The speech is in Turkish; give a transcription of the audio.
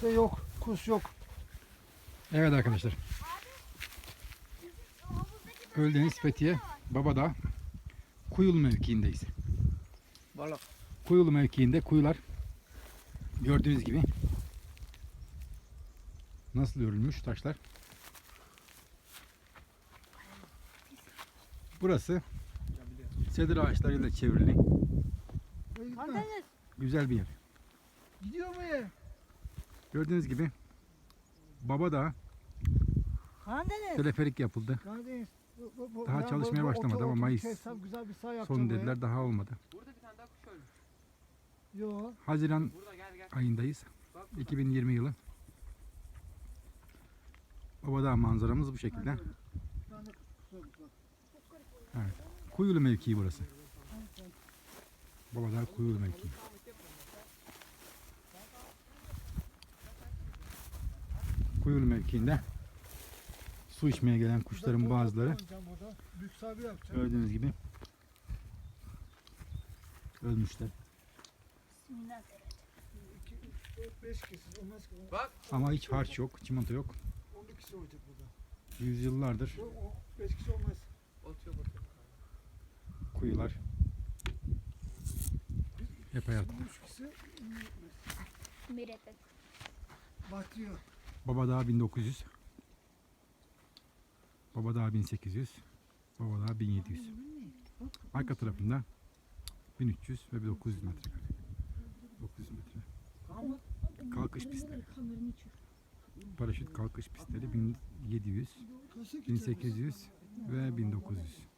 Şey yok, kuş yok. Evet arkadaşlar. Göldeniz Fethiye Babadağ Kuyulu mevkiindeyiz. Balık. Kuyulu mevkiinde kuyular gördüğünüz gibi nasıl örülmüş taşlar. Burası sedir ağaçlarıyla çevrili güzel bir yer. Gidiyor mu ya? Gördüğünüz gibi Babadağ Karadeniz. teleferik yapıldı. Karadeniz. Bu- bu- bu- Daha çalışmaya başlamadı ama Mayıs kessem güzel bir sağ yapacağım Son buraya. dediler daha olmadı. Burada bir tane daha kuş ölmüş. Yo. Haziran Burada gel gel. ayındayız. Bak burada. 2020 yılı. Babadağ manzaramız bu şekilde. Var. Kuyulu mevkii burası. Babadağ Kuyulu mevkii. Kuyulu mevkiinde su içmeye gelen kuşların bazıları gördüğünüz gibi ölmüşler. Bismillahirrahmanirrahim. 2, 3, 4, 5 kişi. Olmaz ki. Bak. Ama hiç harç yok, çimento yok. 11 kişi olacak burada. Yüzyıllardır Yok, o 5 kişi olmaz. Otuyor otuyor. kuyular hep hayat. 3 kişi Batıyor. Babadağ 1900. Babadağ 1800. Babadağ 1700. Arka tarafında 1300 ve 900 metrekare. 900 metre. Kalkış pistleri. Paraşüt kalkış pistleri 1700, Kaçı 1800 ve 1900.